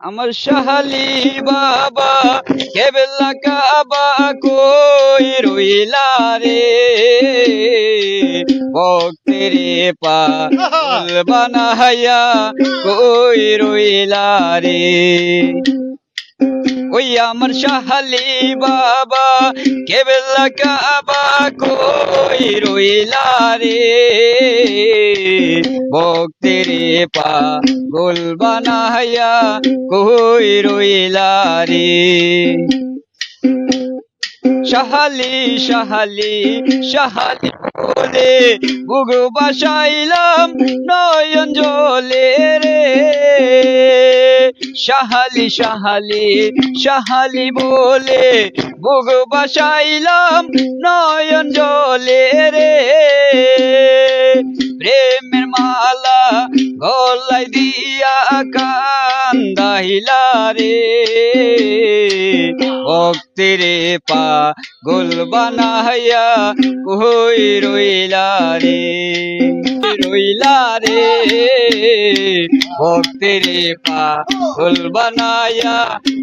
আমার শাহালি বাবা কেবেলা কাবা কই রইলা রে? ভক্তের পাগল বানাইয়া কই রইলা রে? আমার শাহালি বাবা, কেবলা কাবা কই রইলা রে? ভক্তেরে পাগল বানাইয়া কই রইলা রে? শাহালি শাহালি শাহালি বলে বুগ বাসাইলাম নয়ন জলে রে। শাহালি শাহালি শাহালি বলে বুগ বাসাইলাম নয়ন জলে রে। প্রেমের মালা গলাই দিয়া কান্দাইলা রে। ভক্তিরে পা গোল বানাইয়া কই রইলা রে? রইলা রে? ভক্তিরে পা গোল বানাইয়া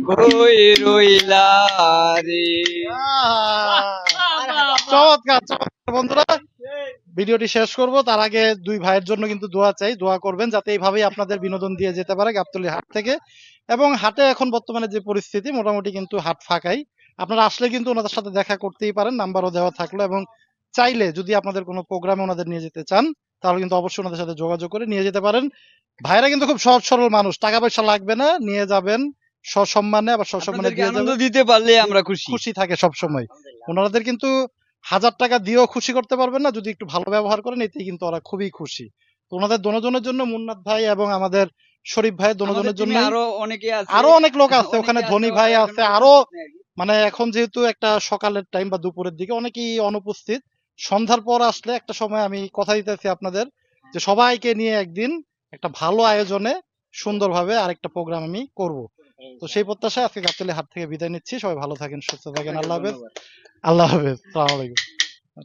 কই রইলা রে? চমৎকার চমৎকার বন্ধুরা। ভিডিওটি শেষ করব। তার আগে দুই ভাইয়ের জন্য কিন্তু দোয়া চাই। দোয়া করবেন যাতে এইভাবেই আপনাদের বিনোদন দিয়ে যেতে পারে গাবতলি হাট থেকে। এবং হাটে এখন বর্তমানে যে পরিস্থিতি মোটামুটি কিন্তু হাট ফাঁকাই। আপনারা আসলে কিন্তু ওনাদের সাথে দেখা করতেই পারেন নাম্বারও দেওয়া থাকল এবং চাইলে যদি আপনাদের কোনো প্রোগ্রামে ওনাদের নিয়ে যেতে চান তাহলে কিন্তু অবশ্যই ওনাদের সাথে যোগাযোগ করে নিয়ে যেতে পারেন। ভাইরা কিন্তু খুব সহজ সরল মানুষ টাকা পয়সা লাগবে না নিয়ে যাবেন সসম্মানে আবার সসম্মানে দিয়ে যাবেন। দিতে পারলে আমরা খুশি। খুশি থাকে সব সময় ওনাদের কিন্তু হাজার টাকা দিয়েও খুশি করতে পারবেন না যদি একটু ভালো ব্যবহার করেন এতেই কিন্তু ওরা খুবই খুশি। ওনাদের দনোজনের জন্য মুন্নাত ভাই এবং আমাদের শরীফ ভাই দনোজনের জন্য আরও অনেকে আছে। আরও অনেক লোক আছে ওখানে ধনী ভাই আছে আরও মানে এখন যেহেতু একটা সকালের টাইম বা দুপুরের দিকে অনেকেই অনুপস্থিত। সন্ধ্যার পর আসলে একটা সময় আমি কথা দিতেছি আপনাদের যে সবাইকে নিয়ে একদিন একটা ভালো আয়োজনে সুন্দরভাবে আরেকটা প্রোগ্রাম আমি করব। তো সেই প্রত্যাশায় আজকে গাবতলী হাট থেকে বিদায় নিচ্ছি। সবাই ভালো থাকেন সুস্থ থাকেন। আল্লাহ হাফেজ। আল্লাহ হাফেজ। সালাম আলাইকুম।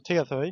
ঠিক আছে ভাই।